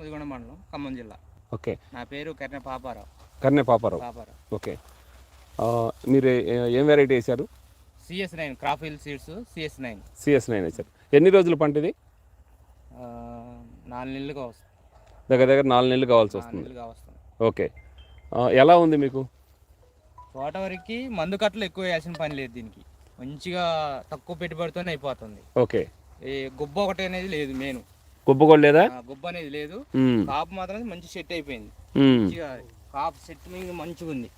ముదిగొండ మండలం ఖమ్మం జిల్లా. ఓకే. నా పేరు కర్ణ పాపారావు. కర్నే పాపారావు. పాపారావు. ఓకే. మీరు ఏ- వెరైటీ వేశారు? CS nine crop hill seeds CS nine. CS nine వేశారు. ఎన్ని రోజుల పంట ఇది నాలుగు నెలలుగా వస్తుంది దగ్గర దగ్గర నాలుగు నెలలు కావాల్సి వస్తుంది. ఓకే. ఎలా ఉంది మీకు? తోట వరకు మందు కట్టలు ఎక్కువ వేయాల్సిన పని లేదు దీనికి. మంచిగా తక్కువ పెట్టుబడితోనే అయిపోతుంది. ఓకే. ఈ గుబ్బ ఒకటి అనేది లేదు మెయిన్. గుబ్బగొడలేదా గుబ్బ అనేది లేదు. కాపు మాత్రం మంచి సెట్ అయిపోయింది. కాపు సెట్ మీద మంచిగా ఉంది.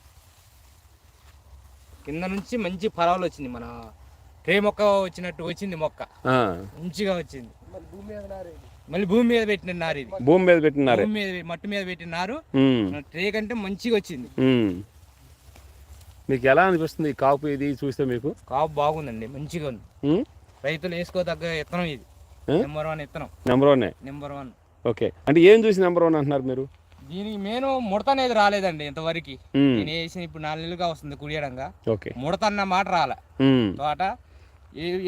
కింద నుంచి మంచి ఫలాలు వచ్చింది. మన ట్రే మొక్క వచ్చినట్టు వచ్చింది మొక్క. మంచిగా వచ్చింది. మళ్ళీ భూమి మీద పెట్టిన నారు ఇది. భూమి మీద పెట్టినారే భూమి మీద మట్టి మీద పెట్టిన నారు. ట్రే కంటే మంచిగా వచ్చింది. మీకు ఎలా అనిపిస్తుంది కాపు ఇది చూస్తే మీకు? కాపు బాగుందండి. మంచిగా ఉంది. రైతులు వేసుకోదగ్గ విత్తనం ఇది? నెంబర్ వన్ విత్తనం number one number one okay. అంటే ఏం చూసి నెంబర్ వన్ అంటున్నారు మీరు? దీనికి మేను ముడత అనేది రాలేదండి ఇంతవరకు. ఉమ్, నేను వేసిన ఇప్పుడు నాలుగు నెలలుగా వస్తుంది కుడియడంగా. ముడత అన్న మాట రాలే. ఉమ్, తోట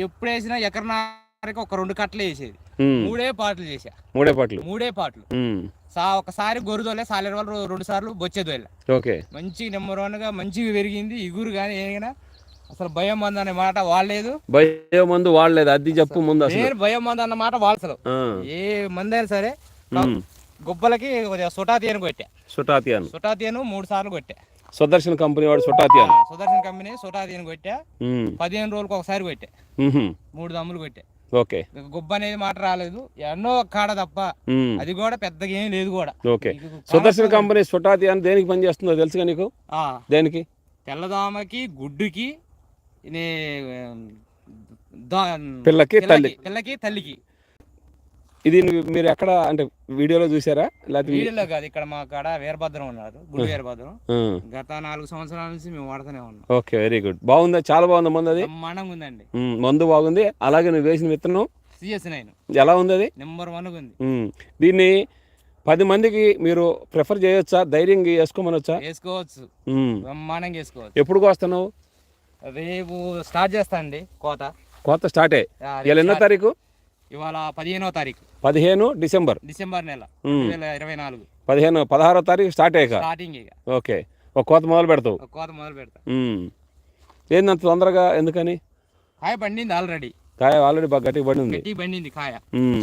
ఎప్పుడు వేసినా ఎకరన్నరకి ఒక రెండు కట్టలు వేసేది. ఉమ్, మూడే పాటలు చేసా మూడే పాటలు. మూడే పాటలు. సా ఒకసారి గొర్రెదోలే సాలేరు వాళ్ళు రెండు సార్లు బొచ్చేదోలే ఓకే. మంచి నెంబర్ వన్గా మంచిగా పెరిగింది. ఇగురు కానీ ఏమైనా అసలు భయం మంది అనే మాట వాడలేదు భయ మందు వాడలేదు అది చెప్పు ముందు నేను భయం మంది అన్న మాట ఆ, ఏ మంది అయినా సరే గుబ్బలకి సుటాతియను కొట్టా. సుటాతియాన్. సుటాతియను మూడు సార్లు కొట్టా. సుదర్శన్ కంపెనీ వాడు సుటాతియాన్. సుదర్శన్ కంపెనీ సుటాతియను కొట్టా. పదిహేను రోజులకు ఒకసారి కొట్టా. మూడు దమ్ములు కొట్టా. ఓకే. గుబ్బ అనేది మాట రాలేదు. ఎన్నో కాడ తప్ప అది కూడా పెద్దగా ఏం లేదు కూడా. ఓకే. సుదర్శన్ కంపెనీ సుటాతియాన్ దేనికి పని చేస్తుందో తెలుసుగా నీకు? ఆ, దేనికి? తెల్లదోమకి గుడ్డుకి ఇది, పిల్లకి తల్లి పిల్లకి తల్లికి. ఇది మీరు ఎక్కడ అంటే వీడియోలో చూసారా లేకపోతే వీడియోలో కాదు ఇక్కడ మా కాడ వీరభద్రం ఉన్నారు. గుడి వీరభద్రం. గత నాలుగు సంవత్సరాల నుంచి మేము వాడుతూనే ఉన్నాం. Okay very good. బాగుందా? చాలా బాగుంది మందు అది? బ్రహ్మాండంగా ఉందండి. మందు బాగుంది. అలాగే నువ్వు వేసిన విత్తనం? CS nine. ఎలా ఉంది అది? నెంబర్ వన్ ఉంది. దీన్ని పది మందికి మీరు ప్రిఫర్ చేయొచ్చా? ధైర్యంగా వేసుకోమనొచ్చా? వేసుకోవచ్చు. బ్రహ్మాండంగా వేసుకోవచ్చు. ఎప్పుడు వస్తున్నావు రేపు స్టార్ట్ చేస్తా అండి కోత. కొత్త స్టార్టే ఇవాళ ఎన్నో తారీఖు? ఇవాళ పదిహేనో తారీఖు. పదిహేను డిసెంబర్. డిసెంబర్ నెల ఇరవై నాలుగు. పదిహేను పదహారో తారీఖు స్టార్ట్ అయ్యాక స్టార్టింగ్ ఇక. ఓకే. ఒక కోత మొదలు పెడతావు? కోత మొదలు పెడతా. ఏంది అంత తొందరగా? ఎందుకని? కాయ పండింది ఆల్రెడీ కాయ ఆల్రెడీ బాగా గట్టిగా పడి ఉంది గట్టి పండింది కాయ.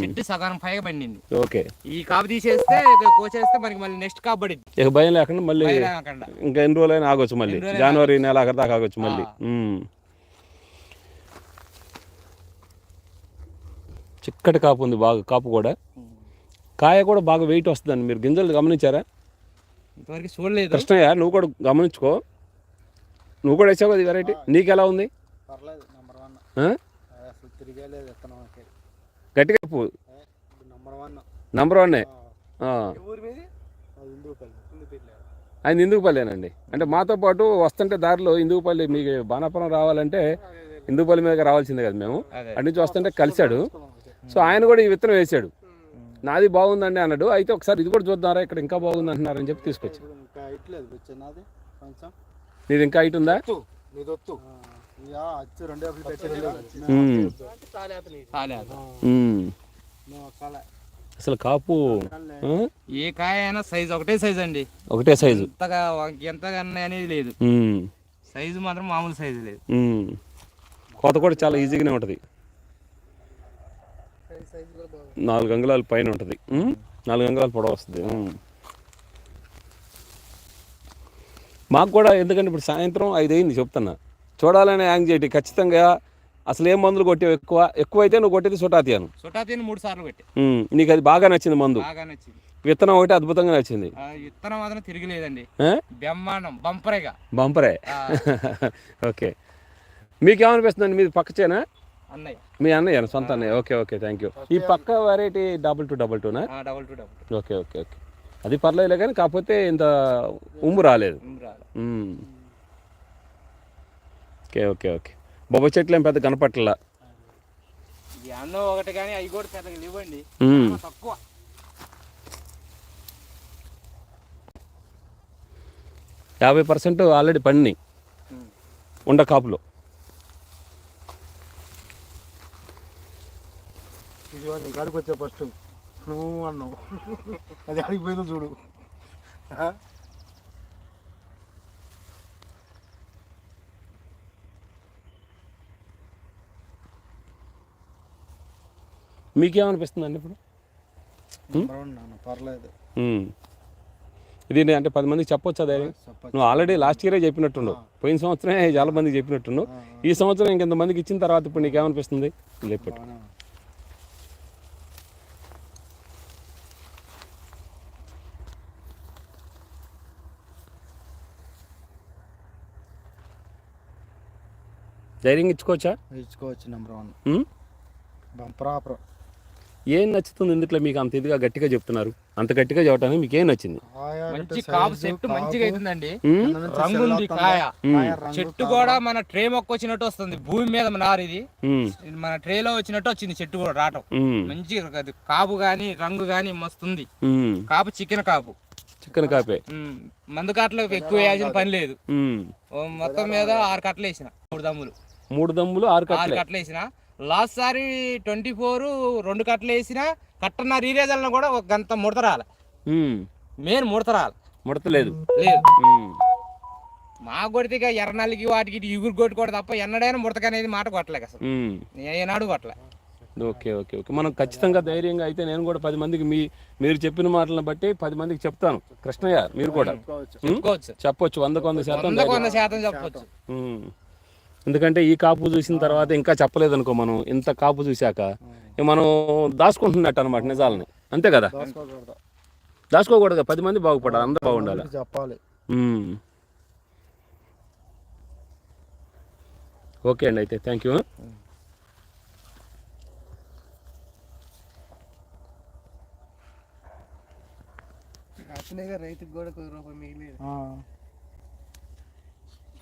చెట్టు సగం పైగా పండింది. ఓకే. ఈ కాపు తీసేస్తే ఇక కోసేస్తే మనకి మళ్ళీ నెక్స్ట్ కాపు పడింది. ఇక భయం లేకుండా మళ్ళీ ఇంకా ఎన్ని రోజులైనా ఆగొచ్చు మళ్ళీ. జనవరి నెల ఆఖరి దాకా ఆగొచ్చు మళ్ళీ. చిక్కటి కాపు ఉంది బాగా కాపు కూడా. కాయ కూడా బాగా వెయిట్ వస్తుందండి. మీరు గింజలు గమనించారా? ఇంతవరకు చూడలేదు. కృష్ణయ్య నువ్వు కూడా గమనించుకో. నువ్వు కూడా వేసావు అది వెరైటీ నీకు ఎలా ఉంది? పర్లేదు నెంబర్ వన్ ఆ? అసలు తిరిగేలేదు విత్తనం గట్టిగా చెప్పు. నెంబర్ వన్ మీద? ఆయన ఇందుకుపల్లేనండి. అంటే మాతో పాటు వస్తుంటే దారిలో ఇందుకుపల్లి మీకు బాణాపురం రావాలంటే ఇందుకుపల్లి మీదకి రావాల్సిందే కదా మేము. అటు నుంచి వస్తుంటే కలిశాడు. సో ఆయన కూడా ఈ విత్తనం వేసాడు. నాది బాగుందండి అన్నాడు. అయితే ఒకసారి ఇది కూడా చూద్దారా ఇక్కడ ఇంకా బాగుంది అంటున్నారని చెప్పి తీసుకొచ్చి ఇంకా ఇట్లేదు వచ్చినది కొంచెం. నీది ఇంకా హైట్ ఉందా? అసలు కాపు? ఏ కాయ అయినా సైజ్ ఒకటే సైజ్ అండి. ఒకటే సైజు. ఎంతగా ఎంతగా అనేది లేదు. సైజు మాత్రం మామూలు సైజు లేదు. కోత కూడా చాలా ఈజీగానే ఉంటుంది. నాలుగు అంగుళాల పైన ఉంటుంది. నాలుగు అంగుళాల పొడవు వస్తుంది. మాకు కూడా ఎందుకంటే ఇప్పుడు సాయంత్రం ఐదు అయింది చెప్తున్నా. చూడాలనే యాంగ్జైటీ ఖచ్చితంగా అసలు ఏం మందులు కొట్టేవి ఎక్కువ? ఎక్కువైతే నువ్వు కొట్టేది సుటాతియాను. సుటాతీని మూడు సార్లు ఉమ్, నీకు అది బాగా నచ్చింది మందు. బాగా నచ్చింది. విత్తనం ఒకటి అద్భుతంగా నచ్చింది. విత్తనం మాత్రం తిరగలేదండి? బ్రహ్మాండం బంపరేగా. బంపరే. ఓకే. మీకేమనిపిస్తుందండి? మీది పక్కచేనా అన్నయ్య. మీ అన్నయ్య సొంత అన్నయ్య. Okay okay. థ్యాంక్ యూ ఈ పక్క variety double two double టూనా double two double two okay okay okay. అది పర్లేదులే కానీ కాకపోతే ఇంత ఉమ్ము రాలేదు. Okay okay okay. బొబ్బ చెట్లు ఏం పెద్ద కనపట్ల. అన్నం ఒకటి కానీ అవి కూడా పెద్దగా ఇవ్వండి మ్మ్. తక్కువ. యాభై పర్సెంట్ ఆల్రెడీ పండినాయి. ఉమ్. ఉండ కాపులో. ఇది కాడికి వచ్చే ఫస్ట్ నువ్వు అన్నావు. అది అడిగిపోయిందో చూడు. ఆ? మీకేమనిపిస్తుందండి ఇప్పుడు? పర్లేదు. ఉమ్. ఇది అంటే పది మందికి చెప్పొచ్చా ధైర్యం? చెప్పచ్చు. నువ్వు ఆల్రెడీ లాస్ట్ ఇయరే చెప్పినట్టుండు పోయిన సంవత్సరమే చాలా మందికి చెప్పినట్టున్నావు. ఈ సంవత్సరం ఇంకెంత మందికి ఇచ్చిన తర్వాత ఇప్పుడు నీకేమనిపిస్తుంది? లేపట్టు. ధైర్యంగా ఇచ్చుకోవచ్చా? ఇచ్చుకోవచ్చు నెంబర్ వన్? ప్రాపర్ ఏం నచ్చుతుంది ఇందులో మీకు అంత ఇదిగా గట్టిగా చెప్తున్నారు? అంత గట్టిగా చెప్పడానికి మీకు ఏం నచ్చింది? మంచి కాపు చెట్టు మంచిగా అవుతుందండి? రంగు ఉంది కాయ. చెట్టు కూడా మన ట్రే మొక్క వచ్చినట్టు వస్తుంది. భూమి మీద నారు ఇది. మన ట్రేలో వచ్చినట్టు వచ్చింది చెట్టు కూడా రావటం. అది కాపు గాని రంగు గాని మస్తుంది. కాపు చికెన్ కాపు. చికెన్ కాపే. మందు కట్టలు ఎక్కువ వేయాల్సిన పని లేదు. మొత్తం మీద ఆరు కట్టలు వేసిన. మూడు దమ్ములు. మూడు దమ్ములు ఆరు కట్టలు వేసిన. లాస్ట్ సారి ట్వంటీ ఫోర్ రెండు కట్టలు వేసిన కట్టన్నర ఈరేజల్ని కూడా ఒక గంట ముడత రాలే. మెయిన్ ముడత రాలే ముడతలేదు. లేదు. ఉమ్. మా కొడితే ఎర్రనల్లికి వాటికి ఇగురు కొట్టి కూడా తప్ప ఎన్నడైనా ముడతక అనేది మాట కొట్టలేక అసలు. ఏనాడు కొట్టలే. Okay okay okay. మనం ఖచ్చితంగా ధైర్యంగా అయితే నేను కూడా పది మందికి మీ మీరు చెప్పిన మాటలను బట్టి పది మందికి చెప్తాను. కృష్ణయ్య మీరు కూడా. చెప్పొచ్చు. వందకు వంద శాతం వందకు. వంద శాతం చెప్పొచ్చు. ఎందుకంటే ఈ కాపు చూసిన తర్వాత ఇంకా చెప్పలేదు అనుకో మనం ఇంత కాపు చూశాక మనం దాచుకుంటున్నట్టు అనమాట నిజాలని. అంతే కదా? దాచుకోకూడదు పది మంది బాగుపడాలి అందరూ బాగుండాలి. చెప్పాలి. ఓకే అండి అయితే థ్యాంక్ యూ రైతుకి కూడా ఒక రూపాయి మిగిలేదు.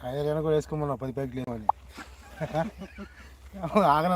ఐదు కూడా వేసుకోమన్నా పది ప్యాకెట్లు ఏమని ఆగన